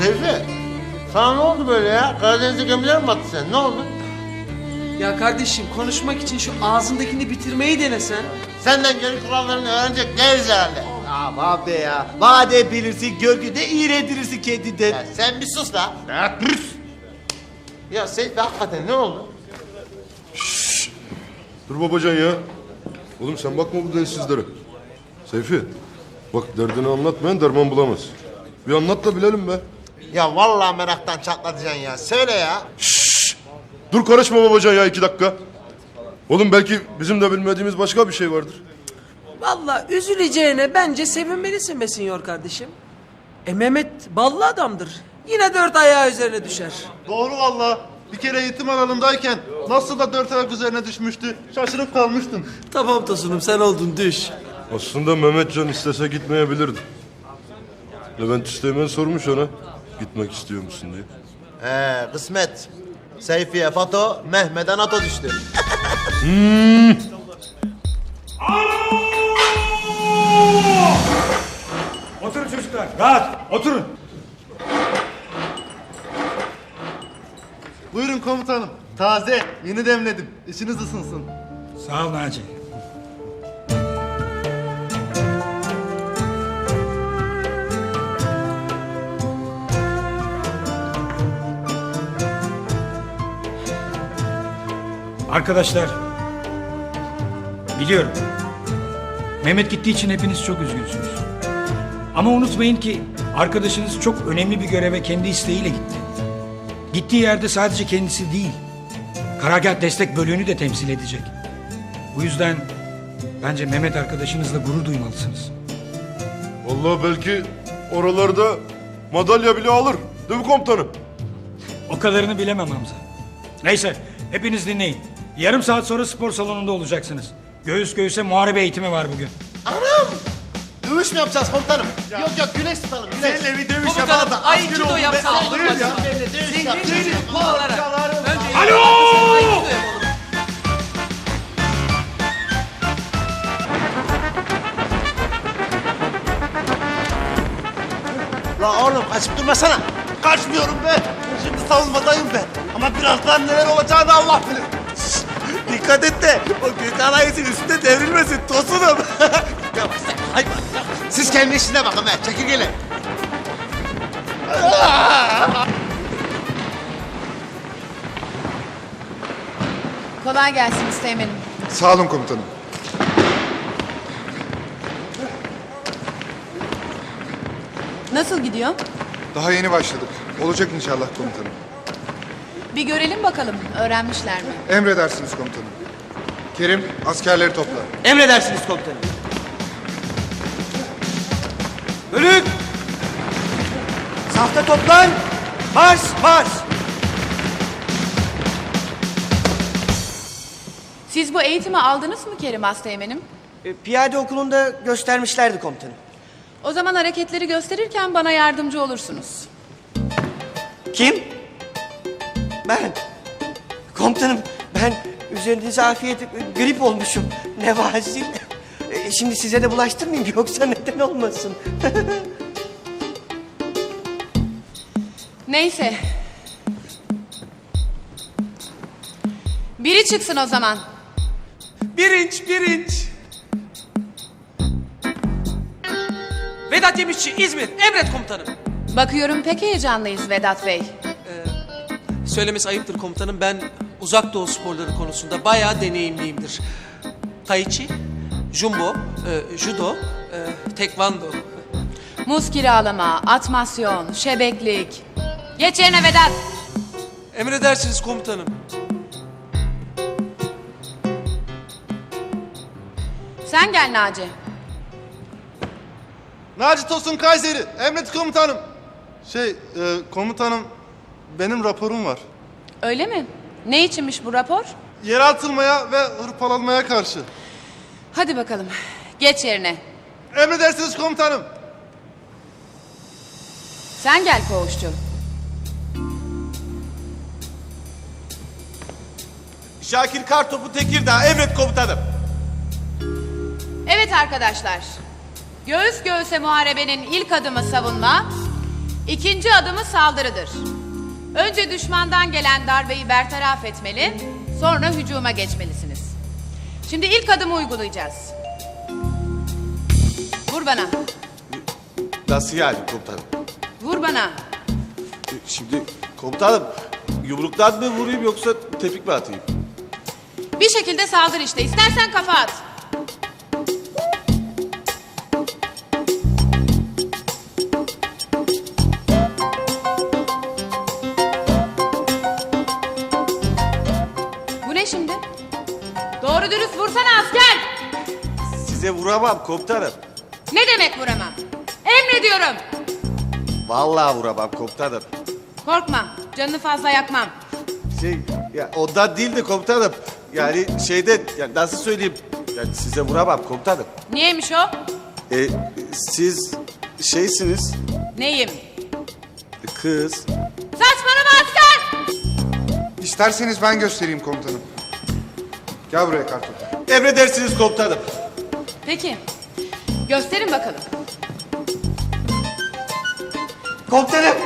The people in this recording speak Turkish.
Seyfi, sana ne oldu böyle ya? Karadeniz'e gemiler mi battı sen? Ne oldu? Ya kardeşim konuşmak için şu ağzındakini bitirmeyi denesen. Senden geri kurallarını öğrenecek değiliz herhalde. Aman be ya. Madem bilirsin gölgede iğrendirirsin kendinden. Ya sen bir sus la. Ya Seyfi hakikaten ne oldu? Dur babacan ya. Oğlum sen bakma bu densizlere. Seyfi. Bak derdini anlatmayan derman bulamaz. Bir anlat da bilelim be. Ya vallahi meraktan çatlatacaksın ya. Söyle ya. Dur karışma babacan ya iki dakika. Oğlum belki bizim de bilmediğimiz başka bir şey vardır. Vallahi üzüleceğine bence sevinmelisin be sinyor kardeşim. E Mehmet ballı adamdır. Yine dört ayağı üzerine düşer. Doğru valla. Bir kere eğitim alanındayken nasıl da dört ayak üzerine düşmüştü. Şaşırıp kalmıştım. Tamam Tosunum sen oldun düş. Aslında Mehmetcan istese gitmeyebilirdi. Levent Üsteğmen sormuş ona. Gitmek istiyor musun diye. He kısmet. Seyfi'ye Fato, Mehmet'e NATO düştü. Oturun çocuklar. Rahat. Oturun. Buyurun komutanım. Taze, yeni demledim. İçiniz ısınsın. Sağ ol Naci. Arkadaşlar, biliyorum. Mehmet gittiği için hepiniz çok üzgünsünüz. Ama unutmayın ki arkadaşınız çok önemli bir göreve kendi isteğiyle gitti. Gittiği yerde sadece kendisi değil, Karargah Destek Bölüğü'nü de temsil edecek. Bu yüzden bence Mehmet arkadaşınızla gurur duymalısınız. Vallahi belki oralarda madalya bile alır. Değil mi komutanım? O kadarını bilemem Hamza. Neyse, hepiniz dinleyin. Yarım saat sonra spor salonunda olacaksınız. Göğüs göğüse muharebe eğitimi var bugün. Dövüş mü yapacağız komutanım? Yok yok güneş tutalım güneş. Seninle bir dövüş yapalım da ay asker judo oldum be. yapsa olur Buyur ya. Zincir kullanarak. Önce Alo! yapalım. La oğlum kaçıp durmasana. Kaçmıyorum be. Şimdi savunmadayım ben. Ama birazdan neler olacağını Allah bilir. Dikkat et de o Gökhan ayısın üstünde devrilmesin tosunum. Yavaş sen hayvan. Siz kendi işine bakın be. Çekil gelin. Kolay gelsin Üsteğmen'im. Sağ olun komutanım. Nasıl gidiyor? Daha yeni başladık. Olacak inşallah komutanım. Bir görelim bakalım öğrenmişler mi? Emredersiniz komutanım. Kerim askerleri topla. Emredersiniz komutanım. Bölük! Safta toplan! Marş marş! Siz bu eğitimi aldınız mı Kerim Asteğmen'im? E, Piyade okulunda göstermişlerdi komutanım. O zaman hareketleri gösterirken bana yardımcı olursunuz. Kim? Ben. Komutanım ben üzerinize afiyet grip olmuşum. Nevazil. E, Şimdi size de bulaştırmayayım yoksa neden olmasın? Neyse. Biri çıksın o zaman. Birinç, birinç. Vedat Yemişçi, İzmir. Emret komutanım. Bakıyorum pek heyecanlıyız Vedat Bey. Söylemesi ayıptır komutanım. Ben uzak doğu sporları konusunda bayağı deneyimliyimdir. Tai Chi, Jumbo, e, Judo, e, Tekvando. Muz kiralama, atmasyon, şebeklik. Geç yerine Vedat. Emredersiniz komutanım. Sen gel Naci. Naci Tosun Kayseri. Emret komutanım. Şey, e, komutanım benim raporum var. Öyle mi? Ne içinmiş bu rapor? Yer atılmaya ve hırpalanmaya karşı. Hadi bakalım. Geç yerine. Emredersiniz komutanım. Sen gel koğuşçu. Şakir Kartopu Tekirdağ emret komutanım. Evet arkadaşlar. Göğüs göğüse muharebenin ilk adımı savunma. İkinci adımı saldırıdır. Önce düşmandan gelen darbeyi bertaraf etmeli, sonra hücuma geçmelisiniz. Şimdi ilk adımı uygulayacağız. Vur bana, Nasıl yani komutanım? vur bana. Şimdi komutanım yumruktan mı vurayım yoksa tepik mi atayım? Bir şekilde saldır işte. İstersen kafa at. Size vuramam komutanım. Ne demek vuramam? Emrediyorum. Vallahi vuramam komutanım. Korkma. Canını fazla yakmam. Şey ya ondan değil de komutanım. Yani şeyde ya nasıl söyleyeyim? Yani size vuramam komutanım. Niyeymiş o? E, siz şeysiniz Neyim? kız. Saçmalama asker! İsterseniz ben göstereyim komutanım. Gel buraya kartopu. Emredersiniz komutanım. Peki. Gösterin bakalım. Komutanım